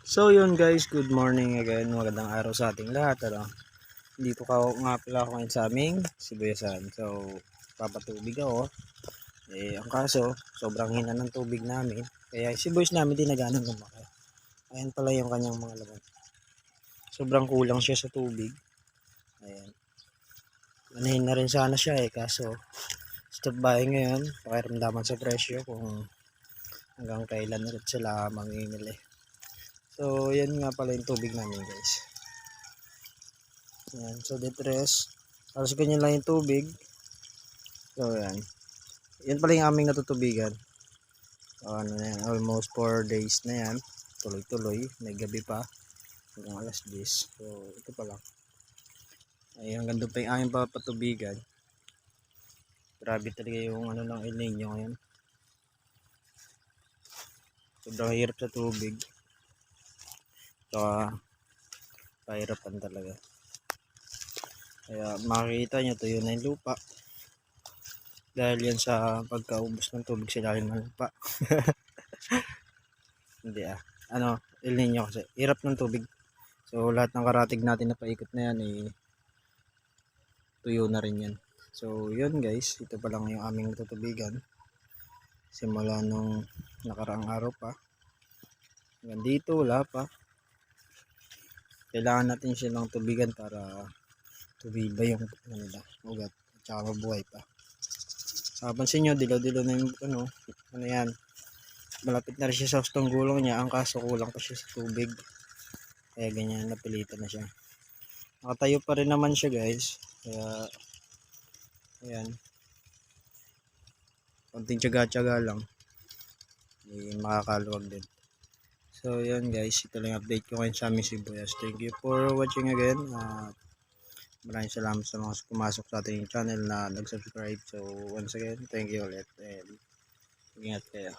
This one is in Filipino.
So yun guys, good morning again. Magandang araw sa ating lahat. Ano? Dito ka nga pala ako ngayon sa aming Sibuyasan. So, papatubig ako. Eh, ang kaso, sobrang hina ng tubig namin. Kaya si boys namin di naganang lumaki. Ayan pala yung kanyang mga laman. Sobrang kulang siya sa tubig. Ayan. Manahin na rin sana siya eh. Kaso, stop by ngayon. Pakiramdaman sa presyo kung hanggang kailan ulit sila mamimili. So, yan nga pala yung tubig namin guys. Yan. So, detres. Alas ganyan lang yung tubig. So, yan. Yan pala yung aming natutubigan. So, ano na yan. Almost 4 days na yan. Tuloy-tuloy. May gabi pa. Hanggang alas 10. So, ito pa lang. Ay, hanggang doon pa yung aming papatubigan. Grabe talaga yung ano ng El Nino ngayon. Sobrang hirap sa tubig. Saka, pahirapan talaga. Kaya makikita nyo, tuyo na yung lupa. Dahil yan sa pagkaubos ng tubig sa ilalim ng lupa. Hindi ah. Ano, El Nino kasi. Hirap ng tubig. So, lahat ng karatig natin na paikot na yan, eh, tuyo na rin yan. So, yun guys. Ito pa lang yung aming tutubigan. Simula nung nakaraang araw pa. Hanggang dito, wala pa kailangan natin silang tubigan para tumibay yung ano nila, ugat at saka mabuhay pa. Sa pansin nyo, dilaw-dilaw na yung ano, ano yan. Malapit na rin siya sa hustong gulong niya, ang kaso kulang pa siya sa tubig. Kaya ganyan, napilitan na siya. Nakatayo pa rin naman siya guys. Kaya, ayan. Konting tsaga-tsaga lang. Eh, makakaluwag din. So, yan guys. Ito lang update ko ngayon sa aming sibuyas. Thank you for watching again. At maraming salamat sa mga pumasok sa ating channel na nag-subscribe. So, once again, thank you ulit. And ingat kayo.